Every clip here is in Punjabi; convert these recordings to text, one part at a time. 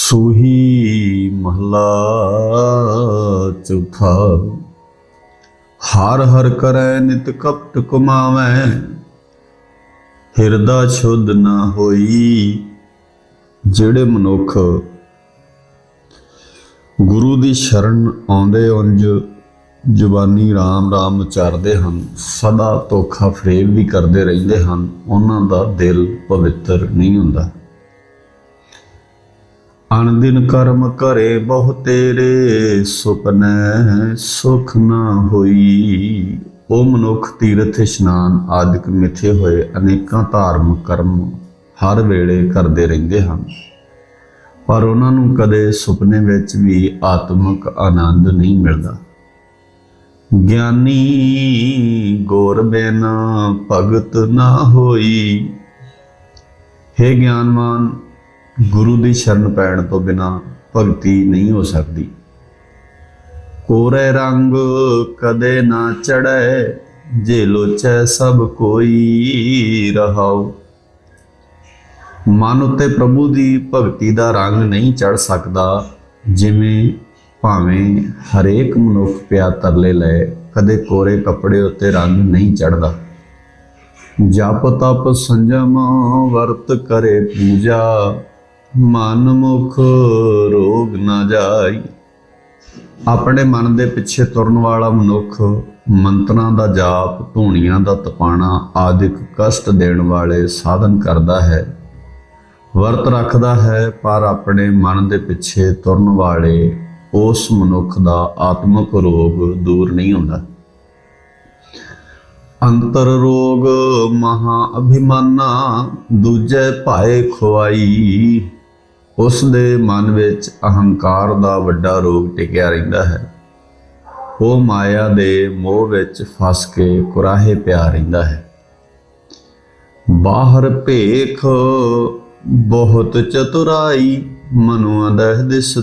ਸੂਹੀ ਮਹਲਾ ਚੌਥਾ। ਹਰ ਹਰ ਕਰੈ, ਨਿਤ ਕਪਟ ਕੁਮਾਵੈ। ਹਿਰਦਾ ਸ਼ੁੱਧ ਨਾ ਹੋਈ, ਜਿਹੜੇ ਮਨੁੱਖ ਗੁਰੂ ਦੀ ਸ਼ਰਨ ਆਉਂਦੇ ਉਂਝ ਜ਼ੁਬਾਨੀ ਰਾਮ ਰਾਮ ਉਚਾਰਦੇ ਹਨ, ਸਦਾ ਧੋਖਾ ਫਰੇਬ ਵੀ ਕਰਦੇ ਰਹਿੰਦੇ ਹਨ, ਉਹਨਾਂ ਦਾ ਦਿਲ ਪਵਿੱਤਰ ਨਹੀਂ ਹੁੰਦਾ। ਅਣਦਿਨ ਕਰਮ ਕਰੇ ਬਹੁ ਤੇਰੇ, ਸੁਪਨੈ ਸੁਖ ਨਾ ਹੋਈ। ਉਹ ਮਨੁੱਖ ਤੀਰਥ ਇਸ਼ਨਾਨ ਆਦਿਕ ਮਿੱਥੇ ਹੋਏ ਅਨੇਕਾਂ ਧਾਰਮਿਕ ਕਰਮ ਹਰ ਵੇਲੇ ਕਰਦੇ ਰਹਿੰਦੇ ਹਨ। ਪਰ ਉਹਨਾਂ ਨੂੰ ਕਦੇ ਸੁਪਨੇ ਵਿੱਚ ਵੀ ਆਤਮਿਕ ਆਨੰਦ ਨਹੀਂ ਮਿਲਦਾ। ਗਿਆਨੀ ਗੋਰ ਬਿਨ ਭਗਤ ਨਾ ਹੋਈ। ਹੈ ਗਿਆਨਵਾਨ ਗੁਰੂ ਦੀ ਸ਼ਰਨ ਪੈਣ ਤੋਂ ਬਿਨਾ ਭਗਤੀ ਨਹੀਂ ਹੋ ਸਕਦੀ। ਕੋਰੇ ਰੰਗ ਕਦੇ ਨਾ ਚੜੈ ਜੇ ਲੋਚੈ ਸਭ ਕੋਈ ਰਹਾਉ। ਮਨ ਉਤੇ ਪ੍ਰਭੂ ਦੀ ਭਗਤੀ ਦਾ ਰੰਗ ਨਹੀਂ ਚੜ ਸਕਦਾ, ਜਿਵੇਂ ਭਾਵੇਂ ਹਰੇਕ ਮਨੁੱਖ ਪਿਆ ਤਰਲੇ ਲੈ ਕਦੇ ਕੋਰੇ ਕੱਪੜੇ ਉੱਤੇ ਰੰਗ ਨਹੀਂ ਚੜਦਾ ਜਪ ਤਪ ਸੰਜਮ ਵਰਤ ਕਰੇ ਪੂਜਾ ਮਨ ਮੁਖ ਰੋਗ ਨਾ ਜਾਈ। ਆਪਣੇ ਮਨ ਦੇ ਪਿੱਛੇ ਤੁਰਨ ਵਾਲਾ ਮਨੁੱਖ ਮੰਤਰਾਂ ਦਾ ਜਾਪ, ਧੂਣੀਆਂ ਦਾ ਤਪਾਣਾ ਆਦਿਕ ਕਸ਼ਟ ਦੇਣ ਵਾਲੇ ਸਾਧਨ ਕਰਦਾ ਹੈ। ਵਰਤ ਰੱਖਦਾ ਹੈ, ਪਰ ਆਪਣੇ ਮਨ ਦੇ ਪਿੱਛੇ ਤੁਰਨ ਵਾਲੇ ਉਸ ਮਨੁੱਖ ਦਾ ਆਤਮਿਕ ਰੋਗ ਦੂਰ ਨਹੀਂ ਹੁੰਦਾ। ਅੰਤਰ ਰੋਗ ਮਹਾ ਅਭਿਮਾਨਾ, ਦੂਜੇ ਭਾਏ ਖੁਆਈ। ਉਸ ਦੇ ਮਨ ਵਿੱਚ ਅਹੰਕਾਰ ਦਾ ਵੱਡਾ ਰੋਗ ਟਿਕਿਆ ਰਹਿੰਦਾ ਹੈ। ਉਹ ਮਾਇਆ ਦੇ ਮੋਹ ਵਿੱਚ ਫਸ ਕੇ ਕੁਰਾਹੇ ਪਿਆ ਰਹਿੰਦਾ ਹੈ। ਬਾਹਰ ਭੇਖ ਬਹੁਤ ਚਤੁਰਾਈ ਮਨੁ ਅਦਹ ਦਿਸ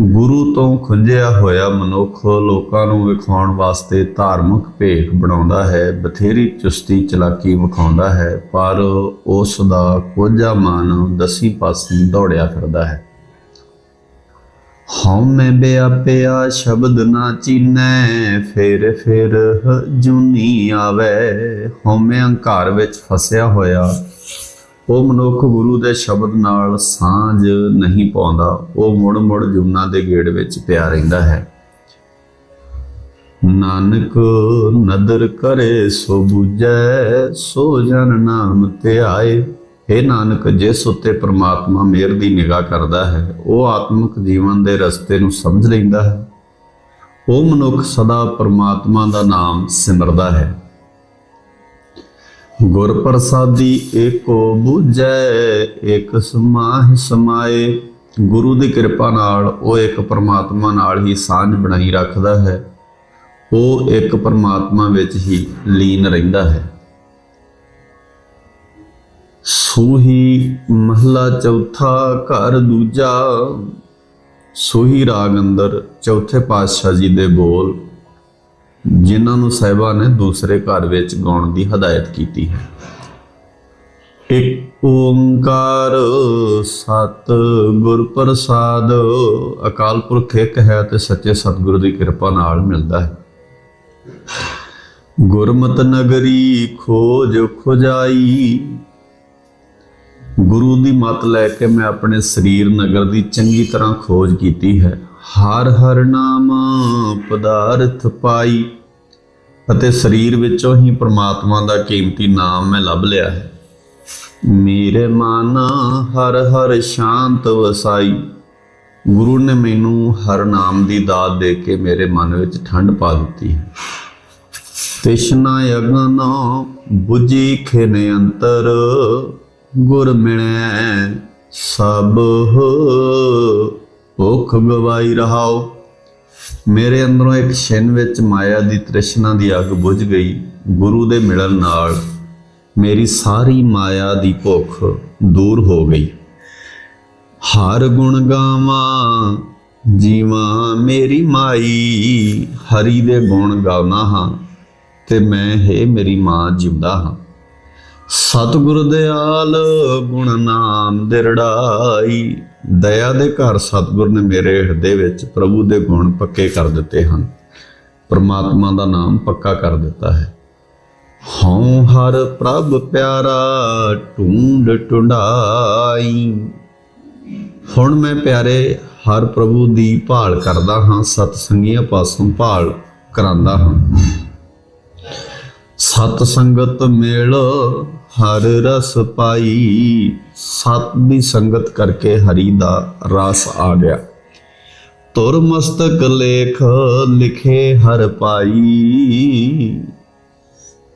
ਗੁਰੂ ਤੋਂ ਖੁੰਝਿਆ ਹੋਇਆ ਮਨੁੱਖ ਲੋਕਾਂ ਨੂੰ ਵਿਖਾਉਣ ਵਾਸਤੇ ਧਾਰਮਿਕ ਭੇਖ ਬਣਾਉਂਦਾ ਹੈ, ਬਥੇਰੀ ਚੁਸਤੀ ਚਲਾਕੀ ਵਿਖਾਉਂਦਾ ਹੈ, ਪਰ ਉਸ ਦਾ ਕੋਝਾ ਮਨ ਦਸੀ ਪਾਸੇ ਦੌੜਿਆ ਫਿਰਦਾ ਹੈ। ਹਉ ਮੈਂ ਬਿਆਪਿਆ ਸ਼ਬਦ ਨਾ ਚੀਨੈ, ਫੇਰ ਫੇਰ ਜੁਨੀ ਆਵੇ। ਹਉ ਮੈਂ ਹੰਕਾਰ ਵਿੱਚ ਫਸਿਆ ਹੋਇਆ ਉਹ ਮਨੁੱਖ ਗੁਰੂ ਦੇ ਸ਼ਬਦ ਨਾਲ ਸਾਂਝ ਨਹੀਂ ਪਾਉਂਦਾ, ਉਹ ਮੁੜ ਮੁੜ ਜੁਨਾ ਦੇ ਗੇੜ ਵਿੱਚ ਪਿਆ ਰਹਿੰਦਾ ਹੈ। ਨਾਨਕ ਨਦਰ ਕਰੇ ਸੋ ਬੁਝੈ, ਸੋ ਜਨ ਨਾਮ ਧਿਆਏ हे ਨਾਨਕ, ਜਿਸ ਉੱਤੇ ਪ੍ਰਮਾਤਮਾ ਮਿਹਰ ਦੀ ਨਿਗਾਹ ਕਰਦਾ ਹੈ, ਉਹ ਆਤਮਿਕ ਜੀਵਨ ਦੇ ਰਸਤੇ ਨੂੰ ਸਮਝ ਲੈਂਦਾ ਹੈ। ਉਹ ਮਨੁੱਖ ਸਦਾ ਪ੍ਰਮਾਤਮਾ ਦਾ ਨਾਮ ਸਿਮਰਦਾ ਹੈ। ਗੁਰ ਪ੍ਰਸਾਦੀ ਏਕੋ ਬੁਝੈ, ਏਕ ਸਮਾਹਿ ਸਮਾਏ। ਗੁਰੂ ਦੀ ਕਿਰਪਾ ਨਾਲ ਉਹ ਇੱਕ ਪਰਮਾਤਮਾ ਨਾਲ ਹੀ ਸਾਂਝ ਬਣਾਈ ਰੱਖਦਾ ਹੈ। ਉਹ ਇੱਕ ਪਰਮਾਤਮਾ ਵਿੱਚ ਹੀ ਲੀਨ ਰਹਿੰਦਾ ਹੈ। ਸੂਹੀ ਮਹਲਾ ਚੌਥਾ ਘਰ ਦੂਜਾ, ਸੂਹੀ ਰਾਗ ਅੰਦਰ ਚੌਥੇ ਪਾਤਸ਼ਾਹ ਜੀ ਦੇ ਬੋਲ। ਜਿਨ੍ਹਾਂ ਨੂੰ ਸਾਹਿਬਾ ਨੇ ਦੂਸਰੇ ਘਰ ਵਿੱਚ ਗਾਉਣ ਦੀ ਹਦਾਇਤ ਕੀਤੀ ਹੈ। ਇੱਕ ਓੰਕਾਰ ਸਤ ਗੁਰ ਪ੍ਰਸਾਦ ਅਕਾਲ ਪੁਰਖ ਇੱਕ ਹੈ ਤੇ ਸੱਚੇ ਸਤਿਗੁਰੂ ਦੀ ਕਿਰਪਾ ਨਾਲ ਮਿਲਦਾ ਹੈ। ਗੁਰਮਤ ਨਗਰੀ ਖੋਜ ਖੁਜਾਈ। ਗੁਰੂ ਦੀ ਮਤ ਲੈ ਕੇ ਮੈਂ ਆਪਣੇ ਸਰੀਰ ਨਗਰ ਦੀ ਚੰਗੀ ਤਰ੍ਹਾਂ ਖੋਜ ਕੀਤੀ ਹੈ। ਹਰ ਹਰ ਨਾਮ ਪਦਾਰਥ ਪਾਈ। ਅਤੇ ਸਰੀਰ ਵਿੱਚੋਂ ਹੀ ਪ੍ਰਮਾਤਮਾ ਦਾ ਕੀਮਤੀ ਨਾਮ ਮੈਂ ਲੱਭ ਲਿਆ ਹੈ। ਮੇਰੇ ਮਨ ਹਰ ਹਰ ਸ਼ਾਂਤ ਵਸਾਈ, ਗੁਰੂ ਨੇ ਮੈਨੂੰ ਹਰ ਨਾਮ ਦੀ ਦਾਤ ਦੇ ਕੇ ਮੇਰੇ ਮਨ ਵਿੱਚ ਠੰਡ ਪਾ ਦਿੱਤੀ ਹੈ। ਤ੍ਰਿਸ਼ਨਾ ਅਗਨ 부ਜੀ ਖੇਨੇ ਅੰਤਰ, ਗੁਰ ਮਿਲੈ ਸਭ ਭੁਖ ਗਵਾਈ ਰਹਾਓ। ਮੇਰੇ ਅੰਦਰੋਂ ਇੱਕ ਛਿਨ ਵਿੱਚ ਮਾਇਆ ਦੀ ਤ੍ਰਿਸ਼ਨਾ ਦੀ ਅੱਗ ਬੁਝ ਗਈ, ਗੁਰੂ ਦੇ ਮਿਲਣ ਨਾਲ ਮੇਰੀ ਸਾਰੀ ਮਾਇਆ ਦੀ ਭੁੱਖ ਦੂਰ ਹੋ ਗਈ। ਹਰ ਗੁਣ ਗਾਵਾਂ, ਜੀਵਾਂ ਮੇਰੀ ਮਾਈ, ਹਰੀ ਦੇ ਗੁਣ ਗਾਉਣਾ ਹਾਂ ਤੇ ਮੈਂ, ਹੈ ਮੇਰੀ ਮਾਂ, ਜਿਉਂਦਾ ਹਾਂ। ਸਤਿਗੁਰ ਦਿਆਲ ਗੁਣ ਨਾਮ ਦਿਰੜਾਈ। ਦਇਆ ਦੇ ਘਰ ਸਤਿਗੁਰ ਨੇ ਮੇਰੇ ਹਿਰਦੇ ਵਿੱਚ ਪ੍ਰਭੂ ਦੇ ਗੁਣ ਪੱਕੇ ਕਰ ਦਿੱਤੇ ਹਨ। ਪਰਮਾਤਮਾ ਦਾ ਨਾਮ ਪੱਕਾ ਕਰ ਦਿੱਤਾ ਹੈ। ਹਉ ਹਰ ਪ੍ਰਭ ਪਿਆਰਾ ਢੂੰਡ ਢੁੰਡਾਈ। ਹੁਣ ਮੈਂ ਪਿਆਰੇ ਹਰ ਪ੍ਰਭੂ ਦੀ ਭਾਲ ਕਰਦਾ ਹਾਂ। ਸਤ ਸੰਗੀਆਂ ਪਾਸੋਂ ਭਾਲ ਕਰਾਂਦਾ ਹਾਂ। ਸਤ ਸੰਗਤ ਮੇਲ, ਹਰ ਰਸ ਪਾਈ। ਸਤ ਦੀ ਸੰਗਤ ਕਰਕੇ ਹਰੀ ਦਾ ਰਸ ਆ ਗਿਆ। ਤੁਰ ਮਸਤਕ ਲੇਖ ਲਿਖੇ ਹਰ ਪਾਈ।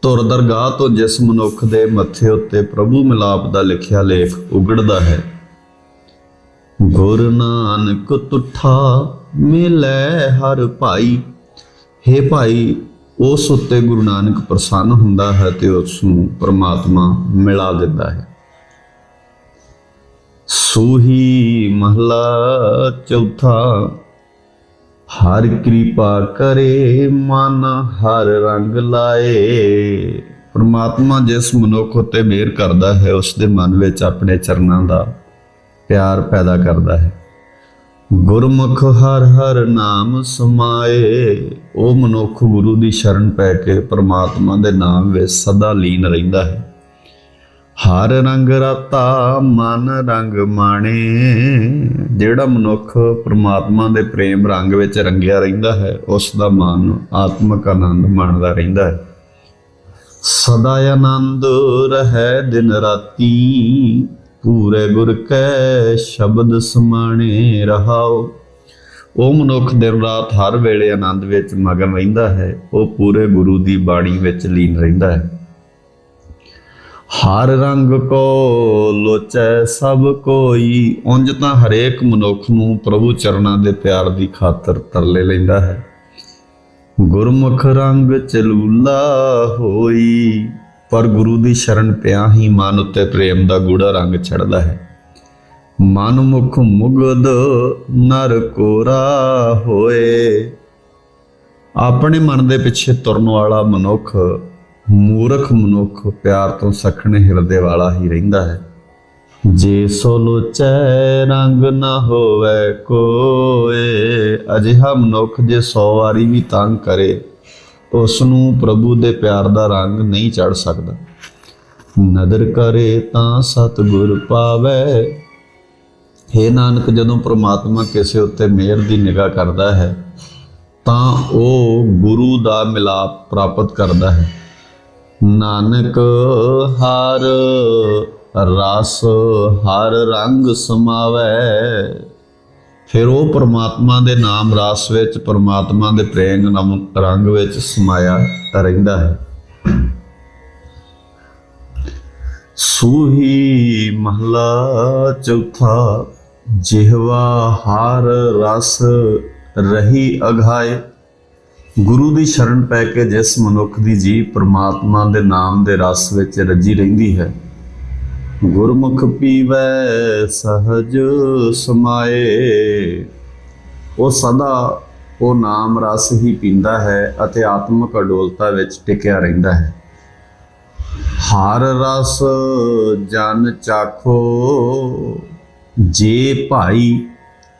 ਤੁਰ ਦਰਗਾਹ ਤੋਂ ਜਿਸ ਮਨੁੱਖ ਦੇ ਮੱਥੇ ਉੱਤੇ ਪ੍ਰਭੂ ਮਿਲਾਪ ਦਾ ਲਿਖਿਆ ਲੇਖ ਉਗੜਦਾ ਹੈ। ਗੁਰ ਨਾਨਕ ਤੁਠਾ ਮਿਲੈ ਹਰ ਭਾਈ ਹੇ ਭਾਈ ਉਸ ਉੱਤੇ ਗੁਰੂ ਨਾਨਕ ਪ੍ਰਸੰਨ ਹੁੰਦਾ ਹੈ ਤੇ ਉਸ ਨੂੰ ਪ੍ਰਮਾਤਮਾ ਮਿਲਾ ਦਿੰਦਾ ਹੈ। ਸੂਹੀ ਮਹਲਾ ਚੌਥਾ, ਹਰ ਕਿਰਪਾ ਕਰੇ, ਮਨ ਹਰ ਰੰਗ ਲਾਏ। ਪਰਮਾਤਮਾ ਜਿਸ ਮਨੁੱਖ ਉੱਤੇ ਮਿਹਰ ਕਰਦਾ ਹੈ, ਉਸ ਦੇ ਮਨ ਵਿੱਚ ਆਪਣੇ ਚਰਨਾਂ ਦਾ ਪਿਆਰ ਪੈਦਾ ਕਰਦਾ ਹੈ। ਗੁਰਮੁਖ ਹਰ ਹਰ ਨਾਮ ਸਮਾਏ ਉਹ ਮਨੁੱਖ ਗੁਰੂ ਦੀ ਸ਼ਰਨ ਪੈ ਕੇ ਪ੍ਰਮਾਤਮਾ ਦੇ ਨਾਮ ਵਿੱਚ ਸਦਾ ਲੀਨ ਰਹਿੰਦਾ ਹੈ। ਹਰ ਰੰਗ ਰਤਾ ਮਨ ਰੰਗ ਮਾਣੇ, ਜਿਹੜਾ ਮਨੁੱਖ ਪ੍ਰਮਾਤਮਾ ਦੇ ਪ੍ਰੇਮ ਰੰਗ ਵਿੱਚ ਰੰਗਿਆ ਰਹਿੰਦਾ ਹੈ ਉਸ ਦਾ ਮਨ ਆਤਮਿਕ ਆਨੰਦ ਮਾਣਦਾ ਰਹਿੰਦਾ ਹੈ। ਸਦਾ ਆਨੰਦ ਰਹੈ ਦਿਨ ਰਾਤੀ ਪੂਰੇ ਗੁਰ ਕੈ ਸ਼ਬਦ ਸਮਾਣੇ ਰਹਾਓ। ਉਹ ਮਨੁੱਖ ਦਿਨ ਰਾਤ ਹਰ ਵੇਲੇ ਆਨੰਦ ਵਿੱਚ ਮਗਨ ਰਹਿੰਦਾ ਹੈ। ਉਹ ਪੂਰੇ ਗੁਰੂ ਦੀ ਬਾਣੀ ਵਿੱਚ ਲੀਨ ਰਹਿੰਦਾ ਹੈ। ਹਰ ਰੰਗ ਕੋ ਲੋਚੈ ਸਭ ਕੋਈ, ਉਂਝ ਤਾਂ ਹਰੇਕ ਮਨੁੱਖ ਨੂੰ ਪ੍ਰਭੂ ਚਰਨਾਂ ਦੇ ਪਿਆਰ ਦੀ ਖਾਤਰ ਤਰਲੇ ਲੈਂਦਾ ਹੈ। ਗੁਰਮੁਖ ਰੰਗ ਚਲੂਲਾ ਹੋਈ ਪਰ ਗੁਰੂ ਦੀ ਸ਼ਰਨ ਪਿਆ ਹੀ ਮਨ ਉੱਤੇ ਪ੍ਰੇਮ ਦਾ ਗੂੜਾ ਰੰਗ ਚੜਦਾ ਹੈ। ਮਨ ਮੁਖ ਮੁਗਦ ਨਰ ਕੋਰਾ ਹੋਏ। ਆਪਣੇ ਮਨ ਦੇ ਪਿੱਛੇ ਤੁਰਨ ਵਾਲਾ ਮਨੁੱਖ, ਮੂਰਖ ਮਨੁੱਖ ਪਿਆਰ ਤੋਂ ਸਖਣੇ ਹਿਰਦੇ ਵਾਲਾ ਹੀ ਰਹਿੰਦਾ ਹੈ। ਜੇ ਸੋ ਲੋਚੈ ਰੰਗ ਨਾ ਹੋਵੇ ਕੋਏ, ਅਜਿਹਾ ਮਨੁੱਖ ਜੇ 100 ਵਾਰੀ ਵੀ ਤੰਗ ਕਰੇ ਉਸ ਨੂੰ ਪ੍ਰਭੂ ਦੇ ਪਿਆਰ ਦਾ ਰੰਗ ਨਹੀਂ ਚੜ ਸਕਦਾ। ਨਦਰ ਕਰੇ ਤਾਂ ਸਤਿਗੁਰ ਪਾਵੇ। हे ਨਾਨਕ, ਜਦੋਂ ਪ੍ਰਮਾਤਮਾ ਕਿਸੇ ਉੱਤੇ ਮਿਹਰ ਦੀ ਨਿਗਾਹ ਕਰਦਾ ਹੈ, ਤਾਂ ਉਹ ਗੁਰੂ ਦਾ ਮਿਲਾਪ ਪ੍ਰਾਪਤ ਕਰਦਾ ਹੈ। ਨਾਨਕ, ਹਰ ਰਸ ਹਰ ਰੰਗ ਸਮਾਵੈ। ਫਿਰ ਉਹ ਪ੍ਰਮਾਤਮਾ ਦੇ ਨਾਮ ਰਸ ਵਿੱਚ, ਪਰਮਾਤਮਾ ਦੇ ਪ੍ਰੇਮ ਨਾਮ, ਰੰਗ ਵਿੱਚ ਸਮਾਇਆ ਰਹਿੰਦਾ ਹੈ। ਸੂਹੀ ਮਹਲਾ ਚੌਥਾ, ਜਿਹਵਾ ਹਰ ਰਸ ਰਹੀ ਅਘਾਏ ਗੁਰੂ ਦੀ ਸ਼ਰਨ ਪੈ ਕੇ ਜਿਸ ਮਨੁੱਖ ਦੀ ਜੀਵ ਪ੍ਰਮਾਤਮਾ ਦੇ ਨਾਮ ਦੇ ਰਸ ਵਿੱਚ ਰੱਜੀ ਰਹਿੰਦੀ ਹੈ। ਗੁਰਮੁਖ ਪੀਵੈ ਸਹਜ ਸਮਾਏ। ਉਹ ਸਦਾ ਉਹ ਨਾਮ ਰਸ ਹੀ ਪੀਂਦਾ ਹੈ ਅਤੇ ਆਤਮਿਕ ਅਡੋਲਤਾ ਵਿੱਚ ਟਿਕਿਆ ਰਹਿੰਦਾ ਹੈ। ਹਰ ਰਸ ਜਨ ਚਾਖੋ, ਜੇ ਭਾਈ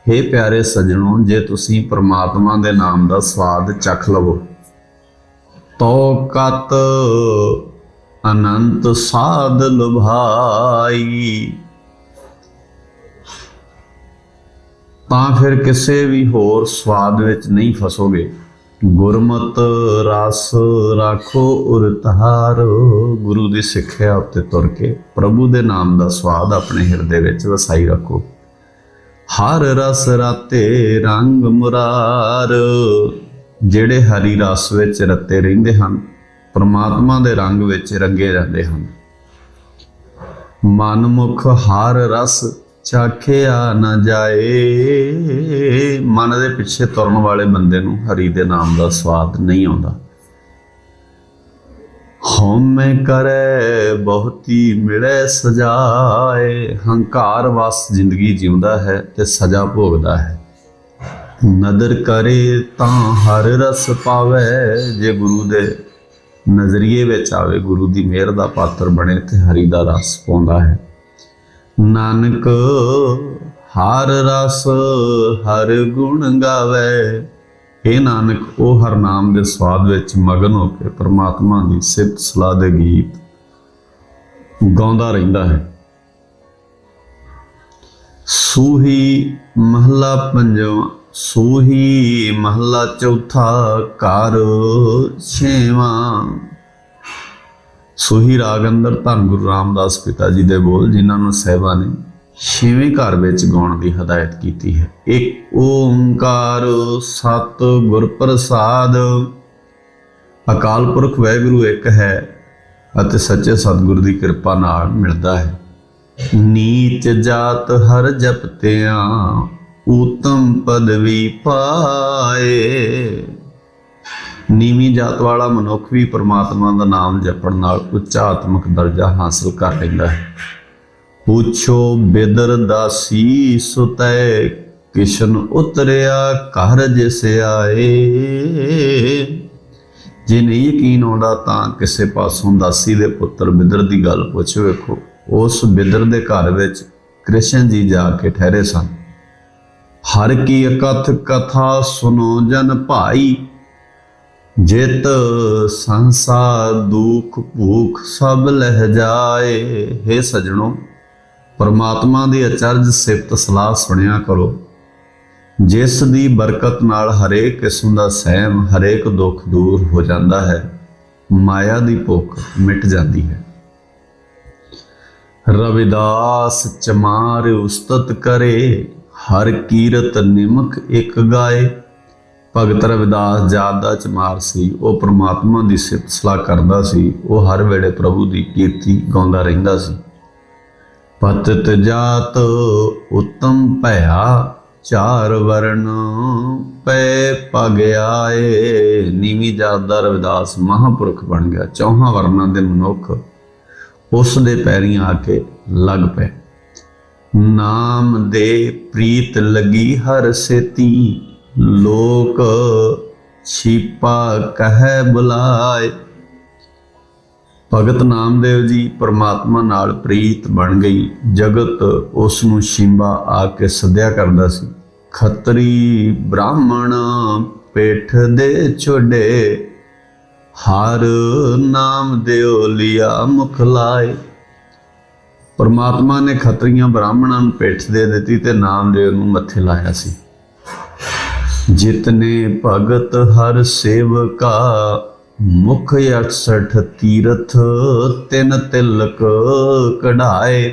हे ਪਿਆਰੇ ਸਜਣੋ, ਜੇ ਤੁਸੀਂ ਪ੍ਰਮਾਤਮਾ ਦੇ ਨਾਮ ਦਾ ਸਵਾਦ ਚੱਖ ਲਵੋ। ਤੋ ਕਤ ਅਨੰਤ ਸਾਧ ਲੁਭਾਈ। ਤਾਂ ਫਿਰ ਕਿਸੇ ਵੀ ਹੋਰ ਸਵਾਦ ਵਿੱਚ ਨਹੀਂ ਫਸੋਗੇ। ਗੁਰਮਤ ਰਸ ਰਾਖੋ, ਉਰ ਗੁਰੂ ਦੀ ਸਿੱਖਿਆ ਉੱਤੇ ਤੁਰ ਕੇ ਪ੍ਰਭੂ ਦੇ ਨਾਮ ਦਾ ਸਵਾਦ ਆਪਣੇ ਹਿਰਦੇ ਵਿੱਚ ਵਸਾਈ ਰੱਖੋ। ਹਰ ਰਸ ਰਾਤੇ ਰੰਗ ਮੁਰਾਰ, ਜਿਹੜੇ ਹਰੀ ਰਸ ਵਿੱਚ ਰਤੇ ਰਹਿੰਦੇ ਹਨ ਪਰਮਾਤਮਾ ਦੇ ਰੰਗ ਵਿੱਚ ਰੰਗੇ ਜਾਂਦੇ ਹਨ। ਮਨ ਮੁਖ ਹਰ ਰਸ ਚਾਖਿਆ ਨਾ ਜਾਏ। ਮਨ ਦੇ ਪਿੱਛੇ ਤੁਰਨ ਵਾਲੇ ਬੰਦੇ ਨੂੰ ਹਰੀ ਦੇ ਨਾਮ ਦਾ ਸਵਾਦ ਨਹੀਂ ਆਉਂਦਾ। ਹਉਮੈ ਕਰੈ, ਬਹੁਤੀ ਮਿਲੇ ਸਜਾਏ। ਹੰਕਾਰ ਵਸ ਜ਼ਿੰਦਗੀ ਜਿਉਂਦਾ ਹੈ ਤੇ ਸਜ਼ਾ ਭੋਗਦਾ ਹੈ। ਨਦਰ ਕਰੇ ਤਾਂ ਹਰ ਰਸ ਪਾਵੇ। ਜੇ ਗੁਰੂ ਦੇ ਨਜ਼ਰੀਏ ਵਿੱਚ ਆਵੇ, ਗੁਰੂ ਦੀ ਮਿਹਰ ਦਾ ਪਾਤਰ ਬਣੇ ਤੇ ਹਰੀ ਦਾ ਰਸ ਪਾਉਂਦਾ ਹੈ। ਨਾਨਕ, ਹਰ ਰਸ, ਹਰ ਗੁਣ ਗਾਵੇ। ਇਹ ਨਾਨਕ, ਉਹ ਹਰ ਨਾਮ ਦੇ ਸਵਾਦ ਵਿੱਚ ਮਗਨ ਹੋ ਕੇ ਪ੍ਰਮਾਤਮਾ ਦੀ ਸਿਫਤ ਸਲਾਹ ਦੇ ਗੀਤ ਗਾਉਂਦਾ ਰਹਿੰਦਾ ਹੈ। ਸੂਹੀ ਮਹੱਲਾ ਪੰਜਵਾਂ ਸੂਹੀ ਮਹੱਲਾ ਚੌਥਾ ਘਰ ਛੇਵਾਂ। ਸੂਹੀ ਰਾਗ ਅੰਦਰ ਧੰਨ ਗੁਰੂ ਰਾਮਦਾਸ ਪਿਤਾ ਜੀ ਦੇ ਬੋਲ, ਜਿਨ੍ਹਾਂ ਨੂੰ ਸਹਿਬਾ ਨੇ ਛੇਵੇਂ ਘਰ ਵਿੱਚ ਗਾਉਣ ਦੀ ਹਦਾਇਤ ਕੀਤੀ ਹੈ। ਇੱਕ ਓੰਕਾਰ ਸਤ ਗੁਰ ਪ੍ਰਸਾਦ। ਅਕਾਲ ਪੁਰਖ ਵਾਹਿਗੁਰੂ ਇੱਕ ਹੈ ਅਤੇ ਸੱਚੇ ਸਤਿਗੁਰ ਦੀ ਕਿਰਪਾ ਨਾਲ ਮਿਲਦਾ ਹੈ। ਨੀਚ ਜਾਤ ਹਰ ਜਪਤਿਆਂ। ਉਤਮ ਪਦਵੀ ਪਾਏ। ਨੀਵੀਂ ਜਾਤ ਵਾਲਾ ਮਨੁੱਖ ਵੀ ਪ੍ਰਮਾਤਮਾ ਦਾ ਨਾਮ ਜਪਣ ਨਾਲ ਉੱਚਾ ਆਤਮਿਕ ਦਰਜਾ ਹਾਸਲ ਕਰ ਲੈਂਦਾ ਹੈ। ਪੁੱਛੋ ਬਿਦਰ ਦਾਸੀ ਸੁਤੈ, ਕਿਸ਼ਨ ਉਤਰਿਆ ਘਰ ਜਿਸ ਆਏ। ਜੇ ਨਹੀਂ ਯਕੀਨ ਆਉਂਦਾ ਤਾਂ ਕਿਸੇ ਪਾਸੋਂ ਦਾਸੀ ਦੇ ਪੁੱਤਰ ਬਿਦਰ ਦੀ ਗੱਲ ਪੁੱਛ ਵੇਖੋ। ਉਸ ਬਿਦਰ ਦੇ ਘਰ ਵਿੱਚ ਕ੍ਰਿਸ਼ਨ ਜੀ ਜਾ ਕੇ ਠਹਿਰੇ ਸਨ। ਹਰ ਕੀ ਅਕਥ ਕਥਾ ਸੁਨੋ ਜਨ ਭਾਈ, ਜਿਤ ਸੰਸਾਰ ਦੁਖ ਭੂਖ ਸਭ ਲਹਿ ਜਾਏ। हे ਸਜਣੋ, ਪਰਮਾਤਮਾ ਦੀ ਅਚਰਜ ਸਿਫਤ ਸਲਾਹ ਸੁਣਿਆ ਕਰੋ। ਜਿਸ ਦੀ ਬਰਕਤ ਨਾਲ ਹਰੇਕ ਕਿਸਮ ਦਾ ਸਹਿਮ, ਹਰੇਕ ਦੁੱਖ ਦੂਰ ਹੋ ਜਾਂਦਾ ਹੈ। ਮਾਇਆ ਦੀ ਭੁੱਖ ਮਿਟ ਜਾਂਦੀ ਹੈ। ਰਵਿਦਾਸ ਚਮਾਰ ਉਸਤਤ ਕਰੇ। ਹਰ ਕੀਰਤ ਨਿਮਕ ਇੱਕ ਗਾਏ। ਭਗਤ ਰਵਿਦਾਸ ਜਾਤ ਦਾ ਚਮਾਰ ਸੀ। ਉਹ ਪ੍ਰਮਾਤਮਾ ਦੀ ਸਿਫਤ ਸਲਾਹ ਕਰਦਾ ਸੀ। ਉਹ ਹਰ ਵੇਲੇ ਪ੍ਰਭੂ ਦੀ ਕੀਰਤੀ ਗਾਉਂਦਾ ਰਹਿੰਦਾ ਸੀ। ਪਤਿਤ ਜਾਤ ਉਤਮ ਭਇਆ, ਚਾਰ ਵਰਨ ਪੈ ਪਗ ਆਏ। ਨੀਵੀਂ ਜਾਤ ਦਾ ਰਵਿਦਾਸ ਮਹਾਪੁਰਖ ਬਣ ਗਿਆ। ਚੌਹਾਂ ਵਰਨਾਂ ਦੇ ਮਨੁੱਖ ਉਸ ਦੇ ਪੈਰੀਂ ਆ ਕੇ ਲੱਗ ਪਏ। ਨਾਮ ਦੇ ਪ੍ਰੀਤ ਲਗੀ ਹਰ ਸੇਤੀ। ਲੋਕ ਛੀਪਾ ਕਹੈ ਬੁਲਾਏ। ਭਗਤ ਨਾਮਦੇਵ ਜੀ ਪਰਮਾਤਮਾ ਨਾਲ ਪ੍ਰੀਤ ਬਣ ਗਈ। ਜਗਤ ਉਸ ਨੂੰ ਸ਼ਿੰਬਾ ਆ ਕੇ ਸੱਦਿਆ ਕਰਦਾ ਸੀ। ਖੱਤਰੀ ਬ੍ਰਾਹਮਣ ਪੇਠ ਦੇ ਛੋਡੇ, ਹਰ ਨਾਮ ਦਿਓ ਲਿਆ ਮੁਖ ਲਾਏ। ਪਰਮਾਤਮਾ ਨੇ ਖੱਤਰੀਆਂ ਬ੍ਰਾਹਮਣਾਂ ਨੂੰ ਪਿੱਠ ਦੇ ਦਿੱਤੀ ਤੇ ਨਾਮਦੇਵ ਨੂੰ ਮੱਥੇ ਲਾਇਆ ਸੀ। ਜਿਤਨੇ ਭਗਤ ਹਰ ਸੇਵਕਾ, ਮੁਖ 68 ਤੀਰਥ, ਤਿੰਨ ਤਿਲਕ ਕਢਾਏ।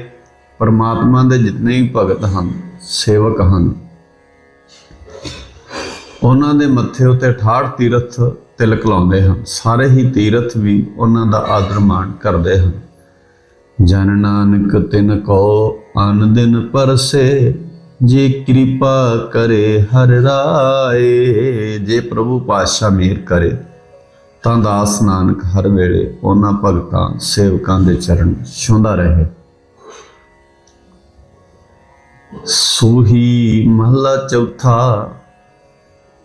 ਪਰਮਾਤਮਾ ਦੇ ਜਿਤਨੇ ਹੀ ਭਗਤ ਹਨ, ਸੇਵਕ ਹਨ, ਉਹਨਾਂ ਦੇ ਮੱਥੇ ਉੱਤੇ 68 ਤੀਰਥ ਤਿਲਕ ਲਾਉਂਦੇ ਹਨ। ਸਾਰੇ ਹੀ ਤੀਰਥ ਵੀ ਉਹਨਾਂ ਦਾ ਆਦਰ ਮਾਣ ਕਰਦੇ ਹਨ। ਜਨ ਨਾਨਕ ਤਿਨ ਕੋ ਅਨ ਦਿਨ ਪਰਸੇ, ਜੇ ਕਿਰਪਾ ਕਰੇ ਹਰ ਰਾਏ, ਜੇ ਪ੍ਰਭੂ ਪਾਤਸ਼ਾਹ ਮਿਹਰ ਕਰੇ, ਤਾਂ ਦਾਸ ਨਾਨਕ ਹਰ ਵੇਲੇ ਉਹਨਾਂ ਭਗਤਾਂ ਸੇਵਕਾਂ ਦੇ ਚਰਨ ਛੁੰਦਾ ਰਹੇ। ਸੂਹੀ ਮਹਲਾ ਚੌਥਾ,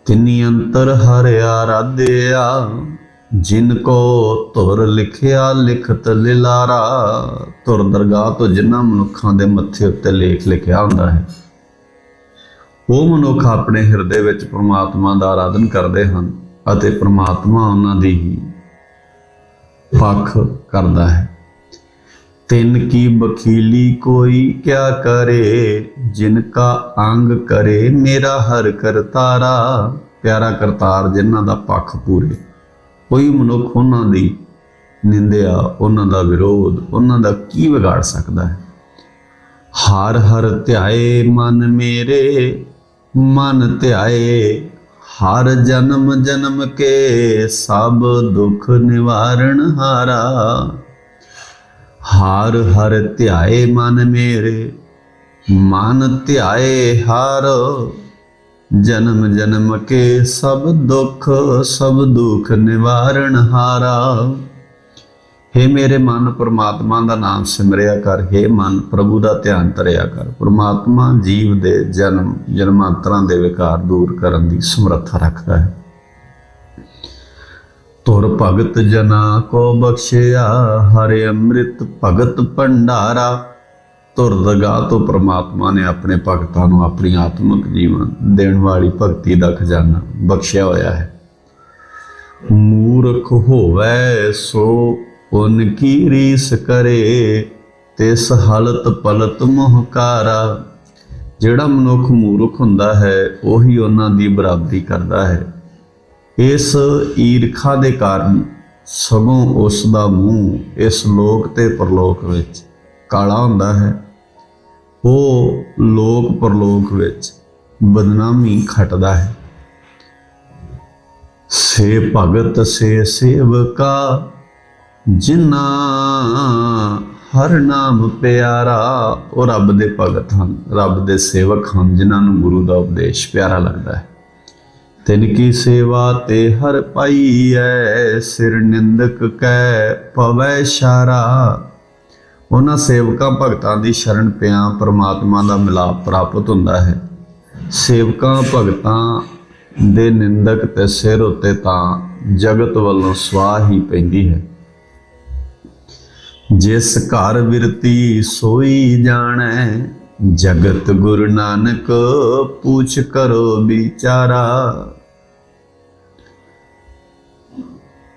ਤਿੰਨੀ ਅੰਤਰ ਹਰਿਆ ਆਰਾਧਿਆ ਜਿਨ ਕੋ ਧੁਰ ਲਿਖਿਆ ਲਿਖਤ ਲਿਲਾਰਾ, ਧੁਰ ਦਰਗਾਹ ਤੋਂ ਜਿਨ੍ਹਾਂ ਮਨੁੱਖਾਂ ਦੇ ਮੱਥੇ ਉੱਤੇ ਲੇਖ ਲਿਖਿਆ ਹੁੰਦਾ ਹੈ, ਉਹ ਮਨੁੱਖ ਆਪਣੇ ਹਿਰਦੇ ਵਿੱਚ ਪ੍ਰਮਾਤਮਾ ਦਾ ਆਰਾਧਨ ਕਰਦੇ ਹਨ ਅਤੇ ਪ੍ਰਮਾਤਮਾ ਉਹਨਾਂ ਦੀ ਹੀ ਪੱਖ ਕਰਦਾ ਹੈ। ਤਿੰਨ ਕੀ ਬਖੀਲੀ ਕੋਈ ਕਿਆ ਕਰੇ, ਜਿਨ ਕਾ ਅੰਗ ਕਰੇ ਮੇਰਾ ਹਰ ਕਰਤਾਰਾ, ਪਿਆਰਾ ਕਰਤਾਰ ਜਿਨ੍ਹਾਂ ਦਾ ਪੱਖ ਪੂਰੇ। ਕੋਈ ਮਨੁੱਖ ਉਹਨਾਂ ਦੀ ਨਿੰਦਿਆ, ਉਹਨਾਂ ਦਾ ਵਿਰੋਧ, ਉਹਨਾਂ ਦਾ ਕੀ ਵਿਗਾੜ ਸਕਦਾ ਹੈ? ਹਰ ਹਰ ਧਿਆਏ ਮਨ ਮੇਰੇ, ਮਨ ਧਿਆਏ ਹਰ ਜਨਮ ਜਨਮ ਕੇ, ਸਭ ਦੁੱਖ ਨਿਵਾਰਣ ਹਾਰਾ। ਹਰ ਹਰ ਧਿਆਏ ਮਨ ਮੇਰੇ, ਮਨ ਧਿਆਏ ਹਰ ਜਨਮ ਜਨਮ ਕੇ ਸਭ ਦੁੱਖ ਸਭ ਦੁੱਖ ਨਿਵਾਰਨ ਹਾਰਾ। हे ਮੇਰੇ ਮਨ ਪ੍ਰਮਾਤਮਾ ਦਾ ਨਾਮ ਸਿਮਰਿਆ ਕਰ हे ਮਨ ਪ੍ਰਭੂ ਦਾ ਧਿਆਨ ਧਰਿਆ ਕਰ। ਪ੍ਰਮਾਤਮਾ ਜੀਵ ਦੇ ਜਨਮ ਜਨਮਾਂਤਰਾਂ ਦੇ ਵਿਕਾਰ ਦੂਰ ਕਰਨ ਦੀ ਸਮਰੱਥਾ ਰੱਖਦਾ ਹੈ। ਤੁਰ ਭਗਤ ਜਨਾ ਕੋ ਬਖਸ਼ਿਆ, ਹਰਿ ਅੰਮ੍ਰਿਤ ਭਗਤ ਭੰਡਾਰਾ। ਤੁਰ ਦਗਾ ਤੋਂ ਪ੍ਰਮਾਤਮਾ ਨੇ ਆਪਣੇ ਭਗਤਾਂ ਨੂੰ ਆਪਣੀ ਆਤਮਿਕ ਜੀਵਨ ਦੇਣ ਵਾਲੀ ਭਗਤੀ ਦਾ ਖਜ਼ਾਨਾ ਬਖਸ਼ਿਆ ਹੋਇਆ ਹੈ। ਮੂਰਖ ਹੋਵੇ ਸੋ ਉਨ ਕੀ ਰੀਸ ਕਰੇ, ਤਿਸ ਹਲਤ ਪਲਤ ਮੁਹਕਾਰਾ। ਜਿਹੜਾ ਮਨੁੱਖ ਮੂਰਖ ਹੁੰਦਾ ਹੈ, ਉਹੀ ਉਹਨਾਂ ਦੀ ਬਰਾਬਰੀ ਕਰਦਾ ਹੈ। ਇਸ ਈਰਖਾ ਦੇ ਕਾਰਨ ਸਗੋਂ ਉਸ ਦਾ ਮੂੰਹ ਇਸ ਲੋਕ ਤੇ ਪਰਲੋਕ ਵਿੱਚ ਕਾਲਾ ਹੁੰਦਾ ਹੈ। ਉਹ ਲੋਕ ਪਰਲੋਕ ਵਿੱਚ ਬਦਨਾਮੀ ਖਟਦਾ ਹੈ। ਸੇ ਭਗਤ ਸੇ ਸੇਵਕਾ ਜਿਨਾ ਹਰ ਨਾਮ ਪਿਆਰਾ, ਉਹ ਰੱਬ ਦੇ ਭਗਤ ਹਨ, ਰੱਬ ਦੇ ਸੇਵਕ ਹਨ, ਜਿਨ੍ਹਾਂ ਨੂੰ ਗੁਰੂ ਦਾ ਉਪਦੇਸ਼ ਪਿਆਰਾ ਲੱਗਦਾ ਹੈ। ਤਿਨ ਕੀ ਸੇਵਾ ਤੇ ਹਰ ਪਾਈਐ ਸਿਰ ਨਿੰਦਕ ਕੈ ਪਵੈ ਸ਼ਾਰਾ। ਉਹਨਾਂ ਸੇਵਕਾਂ ਭਗਤਾਂ ਦੀ ਸ਼ਰਨ ਪਿਆ ਪ੍ਰਮਾਤਮਾ ਦਾ ਮਿਲਾਪ ਪ੍ਰਾਪਤ ਹੁੰਦਾ ਹੈ। ਸੇਵਕਾਂ ਭਗਤਾਂ ਦੇ ਨਿੰਦਕ ਤੇ ਸਿਰ ਉੱਤੇ ਤਾਂ ਜਗਤ ਵੱਲੋਂ ਸਵਾਹ ਹੀ ਪੈਂਦੀ ਹੈ। ਜਿਸ ਘਰ ਵਿਰਤੀ ਸੋਈ ਜਾਣੈ, ਜਗਤ ਗੁਰੂ ਨਾਨਕ ਪੁੱਛ ਕਰੋ ਵਿਚਾਰਾ।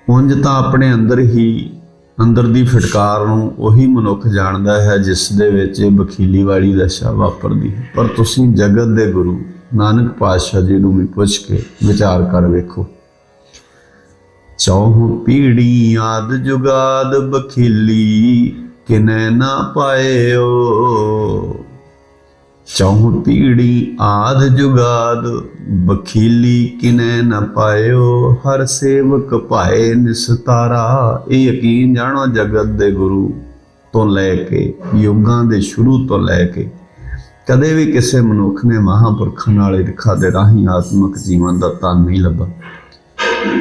ਉਂਝ ਤਾਂ ਆਪਣੇ ਅੰਦਰ ਹੀ ਅੰਦਰ ਦੀ ਫਟਕਾਰ ਨੂੰ ਉਹੀ ਮਨੁੱਖ ਜਾਣਦਾ ਹੈ ਜਿਸ ਦੇ ਵਿੱਚ ਇਹ ਬਖੀਲੀ ਵਾਲੀ ਦਸ਼ਾ ਵਾਪਰਦੀ ਹੈ। ਪਰ ਤੁਸੀਂ ਜਗਤ ਦੇ ਗੁਰੂ ਨਾਨਕ ਪਾਤਸ਼ਾਹ ਜੀ ਨੂੰ ਵੀ ਪੁੱਛ ਕੇ ਵਿਚਾਰ ਕਰ ਵੇਖੋ। ਚੌਹ ਪੀੜੀ ਆਦ ਜੁਗਾਦ ਬਖੀਲੀ ਕਿਨੈ ਨਾ ਪਾਇਓ। ਚੌਹ ਪੀੜੀ ਆਦ ਜੁਗਾਦ ਬਖੀਲੀ ਕਿਨੈ ਨਾ ਪਾਇਓ? ਹਰ ਸੇਵਕ ਭਾਏ ਨਿਸਤਾਰਾ ਇਹ ਯਕੀਨ ਜਾਣੋ ਜਗਤ ਦੇ ਗੁਰੂ ਤੋਂ ਲੈ ਕੇ, ਯੁੱਗਾਂ ਦੇ ਸ਼ੁਰੂ ਤੋਂ ਲੈ ਕੇ। ਕਦੇ ਵੀ ਕਿਸੇ ਮਨੁੱਖ ਨੇ ਮਹਾਪੁਰਖਾਂ ਨਾਲ ਈਰਖਾ ਦੇ ਰਾਹੀਂ ਆਤਮਿਕ ਜੀਵਨ ਦਾ ਤਨ ਨਹੀਂ ਲੱਭਾ।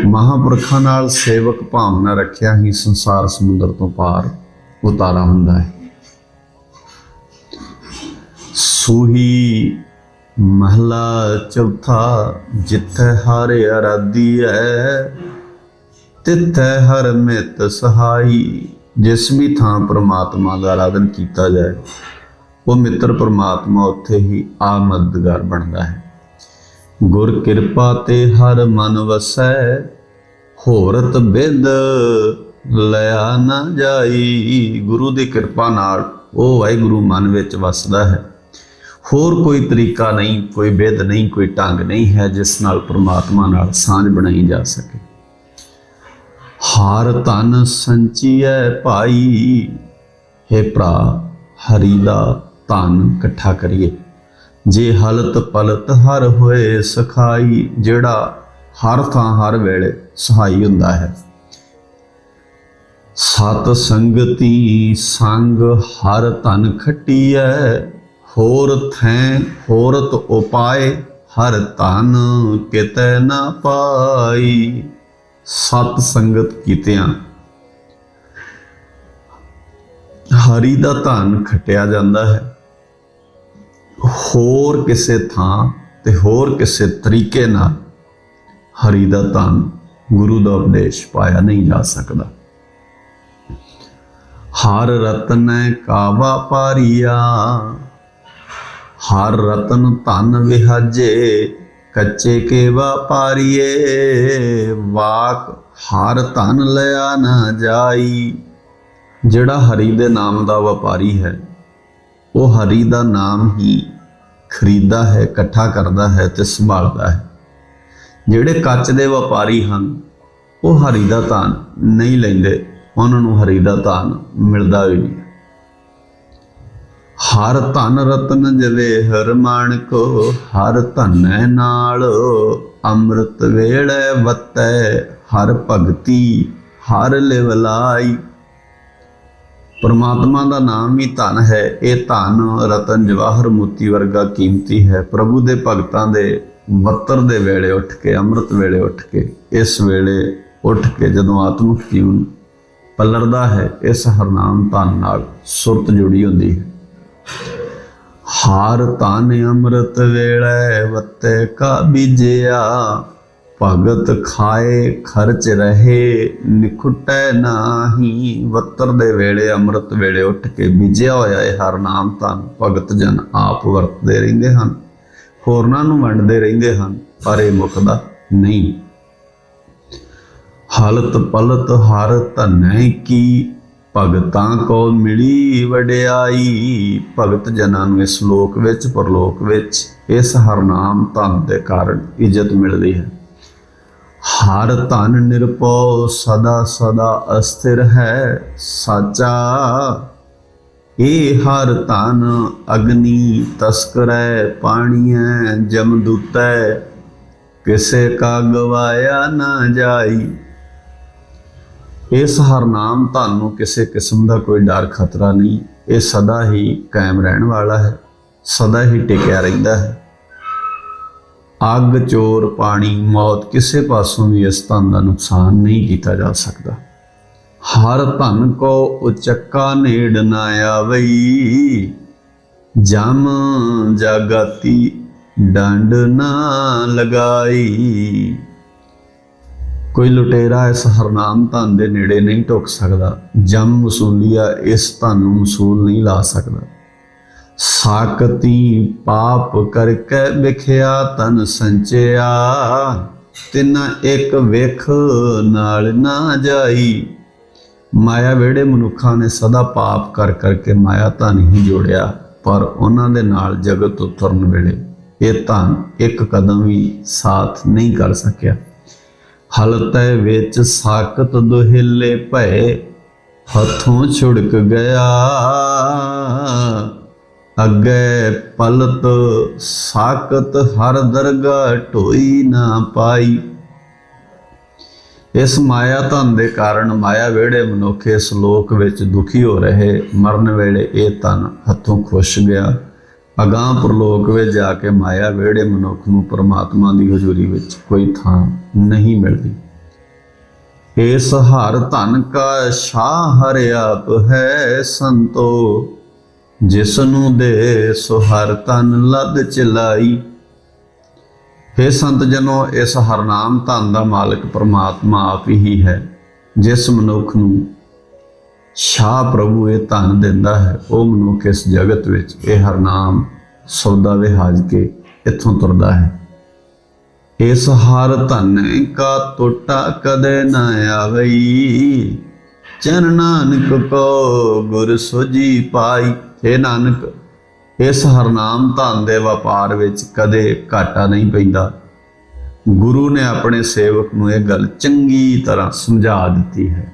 ਮਹਾਪੁਰਖਾਂ ਨਾਲ ਸੇਵਕ ਭਾਵਨਾ ਰੱਖਿਆ ਹੀ ਸੰਸਾਰ ਸਮੁੰਦਰ ਤੋਂ ਪਾਰ ਉਤਾਰਾ ਹੁੰਦਾ ਹੈ। ਸੂਹੀ ਮਹਲਾ ਚੌਥਾ, ਜਿੱਥੇ ਹਰ ਅਰਾਧੀ ਹੈ, ਤਿੱਥੇ ਹਰ ਮਿਤ ਸਹਾਈ, ਜਿਸ ਵੀ ਥਾਂ ਪ੍ਰਮਾਤਮਾ ਦਾ ਆਰਾਧਨ ਕੀਤਾ ਜਾਏ, ਉਹ ਮਿੱਤਰ ਪ੍ਰਮਾਤਮਾ ਉੱਥੇ ਹੀ ਆਮਦਗਾਰ ਬਣਦਾ ਹੈ। ਗੁਰ ਕਿਰਪਾ ਤੇ ਹਰ ਮਨ ਵਸੈ, ਹੋਰਤ ਬਿੰਦ ਲਿਆ ਨਾ ਜਾਈ। ਗੁਰੂ ਦੀ ਕਿਰਪਾ ਨਾਲ ਉਹ ਵਾਹਿਗੁਰੂ ਮਨ ਵਿੱਚ ਵਸਦਾ ਹੈ। ਹੋਰ ਕੋਈ ਤਰੀਕਾ ਨਹੀਂ, ਕੋਈ ਬਿਦ ਨਹੀਂ, ਕੋਈ ਢੰਗ ਨਹੀਂ ਹੈ ਜਿਸ ਨਾਲ ਪ੍ਰਮਾਤਮਾ ਨਾਲ ਸਾਂਝ ਬਣਾਈ ਜਾ ਸਕੇ। ਹਾਰ ਧਨ ਸੰਚੀਐ ਭਾਈ, ਹੈ ਭਰਾ ਹਰੀ ਦਾ ਧਨ ਇਕੱਠਾ ਕਰੀਏ। ਜੇ ਹਲਤ ਪਲਤ ਹਰ ਹੋਏ ਸਖਾਈ, ਜਿਹੜਾ ਹਰ ਥਾਂ ਹਰ ਵੇਲੇ ਸਹਾਈ ਹੁੰਦਾ ਹੈ। ਸਤ ਸੰਗਤੀ ਸੰਗ ਹਰ ਧਨ ਖਟੀਐ ਹੋਰ ਥੈ ਹੋਰਤ ਉਪਾਏ, ਹਰ ਧਨ ਕਿਤੈ ਨਾ ਪਾਈ। ਸਤ ਸੰਗਤ ਕੀਤਿਆਂ। ਹਰੀ ਦਾ ਧਨ ਖਟਿਆ ਜਾਂਦਾ ਹੈ। ਹੋਰ ਕਿਸੇ ਥਾਂ ਤੇ ਹੋਰ ਕਿਸੇ ਤਰੀਕੇ ਨਾਲ ਹਰੀ ਦਾ ਧਨ ਗੁਰੂ ਦਾ ਉਪਦੇਸ਼ ਪਾਇਆ ਨਹੀਂ ਜਾ ਸਕਦਾ। ਹਰ ਰਤਨੈ ਕਾਵਾ ਪਾਰੀਆ। ਹਰ ਰਤਨ ਧਨ ਵਿਹਾਜੇ, ਕੱਚੇ ਕੇ ਵਪਾਰੀਏ ਵਾਕ ਹਰ ਧਨ ਲਿਆ ਨਾ ਜਾਈ। ਜਿਹੜਾ ਹਰੀ ਦੇ ਨਾਮ ਦਾ ਵਪਾਰੀ ਹੈ, ਉਹ ਹਰੀ ਦਾ ਨਾਮ ਹੀ ਖਰੀਦਾ ਹੈ, ਇਕੱਠਾ ਕਰਦਾ ਹੈ ਤੇ ਸੰਭਾਲਦਾ ਹੈ। ਜਿਹੜੇ ਕੱਚ ਦੇ ਵਪਾਰੀ ਹਨ, ਉਹ ਹਰੀ ਦਾ ਧਨ ਨਹੀਂ ਲੈਂਦੇ, ਉਹਨਾਂ ਨੂੰ ਹਰੀ ਦਾ ਧਨ ਮਿਲਦਾ ਵੀ ਨਹੀਂ। ਹਰ ਧਨ ਰਤਨ ਜਵੇ ਹਰ ਮਾਣਕੋ, ਹਰ ਧਨੈ ਨਾਲ ਅੰਮ੍ਰਿਤ ਵੇਲੇ ਵਤੈ, ਹਰ ਭਗਤੀ ਹਰ ਲਿਵਲਾਈ ਪਰਮਾਤਮਾ ਦਾ ਨਾਮ ਹੀ ਧਨ ਹੈ, ਇਹ ਧਨ ਰਤਨ ਜਵਾਹਰ ਮੋਤੀ ਵਰਗਾ ਕੀਮਤੀ ਹੈ। ਪ੍ਰਭੂ ਦੇ ਭਗਤਾਂ ਦੇ ਵਤਰ ਦੇ ਵੇਲੇ ਉੱਠ ਕੇ, ਅੰਮ੍ਰਿਤ ਵੇਲੇ ਉੱਠ ਕੇ, ਇਸ ਵੇਲੇ ਉੱਠ ਕੇ ਜਦੋਂ ਆਤਮਿਕ ਜੀਵਨ ਪਲਰਦਾ ਹੈ, ਇਸ ਹਰਨਾਮ ਧਨ ਨਾਲ ਸੁਰਤ ਜੁੜੀ ਹੁੰਦੀ ਹੈ। ਹਾਰ ਧਨ ਅੰਮ੍ਰਿਤ ਵੇਲੇ ਵੱਤੇ ਕਾ ਬੀਜਿਆ। ਭਗਤ ਖਾਏ ਖਰਚ ਰਹੇ, ਨਿਖੁਟੈ ਨਾਹੀ। ਵਤਰ ਦੇ ਵੇਲੇ ਅੰਮ੍ਰਿਤ ਵੇਲੇ ਉੱਠ ਕੇ ਬੀਜਿਆ ਹੋਇਆ ਇਹ ਹਰ ਨਾਮ ਤਾਂ ਭਗਤ ਜਨ ਆਪ ਵਰਤਦੇ ਰਹਿੰਦੇ ਹਨ। ਹੋਰਨਾਂ ਨੂੰ ਵੰਡਦੇ ਰਹਿੰਦੇ ਹਨ, ਪਰ ਇਹ ਮੁਕਦਾ ਨਹੀਂ। ਹਾਲਤ ਪਲਤ ਹਰ ਧਨੈ ਕੀ ਭਗਤਾਂ ਕੋ ਮਿਲੀ ਵਡਿਆਈ, ਭਗਤ ਜਨਾਂ ਨੂੰ ਇਸ ਲੋਕ ਵਿੱਚ, ਪਰਲੋਕ ਵਿੱਚ, ਇਸ ਹਰਨਾਮ ਧਨ ਦੇ ਕਾਰਨ ਇੱਜ਼ਤ ਮਿਲਦੀ ਹੈ। ਹਰ ਧਨ ਨਿਰਭਉ, ਸਦਾ ਸਦਾ ਅਸਥਿਰ ਹੈ, ਸਾਚਾ। ਇਹ ਹਰ ਧਨ ਅਗਨੀ ਤਸਕਰੈ, ਪਾਣੀਐ ਜਮਦੂਤੈ ਕਿਸੇ ਕਾ ਗਵਾਇਆ ਨਾ ਜਾਈ ਇਸ ਹਰਨਾਮ ਧਨ ਨੂੰ ਕਿਸੇ ਕਿਸਮ ਦਾ ਕੋਈ ਡਰ, ਖਤਰਾ ਨਹੀਂ। ਇਹ ਸਦਾ ਹੀ ਕਾਇਮ ਰਹਿਣ ਵਾਲਾ ਹੈ, ਸਦਾ ਹੀ ਟਿਕਿਆ ਰਹਿੰਦਾ ਹੈ। ਅੱਗ, ਚੋਰ, ਪਾਣੀ, ਮੌਤ ਕਿਸੇ ਪਾਸੋਂ ਵੀ ਇਸ ਧਨ ਦਾ ਨੁਕਸਾਨ ਨਹੀਂ ਕੀਤਾ ਜਾ ਸਕਦਾ। ਹਰ ਧਨ ਕੋ ਉਚੱਕਾ ਨੇੜ ਨਾ ਆਵਈ। ਜਮ ਜਗਤੀ ਡੰਡ ਨਾ ਲਗਾਈ। ਕੋਈ ਲੁਟੇਰਾ ਇਸ ਹਰਨਾਮ ਧਨ ਦੇ ਨੇੜੇ ਨਹੀਂ ਟੁੱਕ ਸਕਦਾ, ਜਮ ਮਸੂਲੀਆ ਇਸ ਧਨ ਨੂੰ ਮਸੂਲ ਨਹੀਂ ਲਾ ਸਕਦਾ। ਸਾਕਤੀ ਪਾਪ ਕਰਕੇ ਵਿਖਿਆ ਤਨ ਸੰਚਿਆ, ਤਿੰਨਾ ਇੱਕ ਵੇਖ ਨਾਲ ਨਾ ਜਾਈ। ਮਾਇਆ ਵੇੜੇ ਮਨੁੱਖਾਂ ਨੇ ਸਦਾ ਪਾਪ ਕਰ ਕਰਕੇ ਮਾਇਆ ਧਨ ਹੀ ਜੋੜਿਆ, ਪਰ ਉਹਨਾਂ ਦੇ ਨਾਲ ਜਗਤ ਉਤਰਨ ਵੇਲੇ ਇਹ ਧਨ ਇੱਕ ਕਦਮ ਵੀ ਸਾਥ ਨਹੀਂ ਕਰ ਸਕਿਆ। ਹਲਤੈ ਵਿੱਚ ਸਾਕਤ ਦੁਹਿਲੇ ਭਏ, ਹੱਥੋਂ ਛੁੜਕ ਗਿਆ। ਅੱਗੇ ਪਲਤ ਸਾਕਤ ਹਰ ਦਰਗਾ ਢੋਈ ਨਾ ਪਾਈ। ਇਸ ਮਾਇਆ ਧਨ ਦੇ ਕਾਰਨ ਮਾਇਆ ਵੇੜੇ ਮਨੁੱਖ ਇਸ ਲੋਕ ਵਿੱਚ ਦੁਖੀ ਹੋ ਰਹੇ। ਮਰਨ ਵੇਲੇ ਇਹ ਧਨ ਹੱਥੋਂ ਖੁਸ਼ ਗਿਆ। ਅਗਾਂ ਪ੍ਰਲੋਕ ਵਿੱਚ ਜਾ ਕੇ ਮਾਇਆ ਵੇੜੇ ਮਨੁੱਖ ਨੂੰ ਪਰਮਾਤਮਾ ਦੀ ਹਜ਼ੂਰੀ ਵਿੱਚ ਕੋਈ ਥਾਂ ਨਹੀਂ ਮਿਲਦੀ। ਇਸ ਹਰ ਧਨ ਕਾ ਸ਼ਾਹ ਹਰ ਆਪ ਹੈ ਸੰਤੋ ਜਿਸ ਨੂੰ ਦੇ ਸੋ ਹਰ ਤਨ ਲੱਦ ਚਲਾਈ। हे ਸੰਤ ਜਨੋ, ਇਸ ਹਰਨਾਮ ਧਨ ਦਾ ਮਾਲਕ ਪ੍ਰਮਾਤਮਾ ਆਪ ਹੀ ਹੈ, ਜਿਸ ਮਨੁੱਖ ਨੂੰ ਸ਼ਾਹ ਪ੍ਰਭੂ ਇਹ ਧਨ ਦਿੰਦਾ ਹੈ, ਉਹ ਮਨੁੱਖ ਇਸ ਜਗਤ ਵਿੱਚ ਇਹ ਹਰਨਾਮ ਸੌਦਾ ਵਿਹਾਜ ਕੇ ਇੱਥੋਂ ਤੁਰਦਾ ਹੈ। ਇਸ ਹਰ ਧਨ ਕਾ ਟੋਟਾ ਕਦੇ ਨਾ ਆਵਈ। ਚਰਨ ਨਾਨਕ ਕੋ ਗੁਰ ਸੋਜੀ ਪਾਈ। हे ਨਾਨਕ, ਇਸ ਹਰਨਾਮ ਧਨ ਦੇ ਵਪਾਰ ਵਿੱਚ ਕਦੇ ਘਾਟਾ ਨਹੀਂ ਪੈਂਦਾ। ਗੁਰੂ ਨੇ ਆਪਣੇ ਸੇਵਕ ਨੂੰ ਇਹ ਗੱਲ ਚੰਗੀ ਤਰ੍ਹਾਂ ਸਮਝਾ ਦਿੱਤੀ ਹੈ।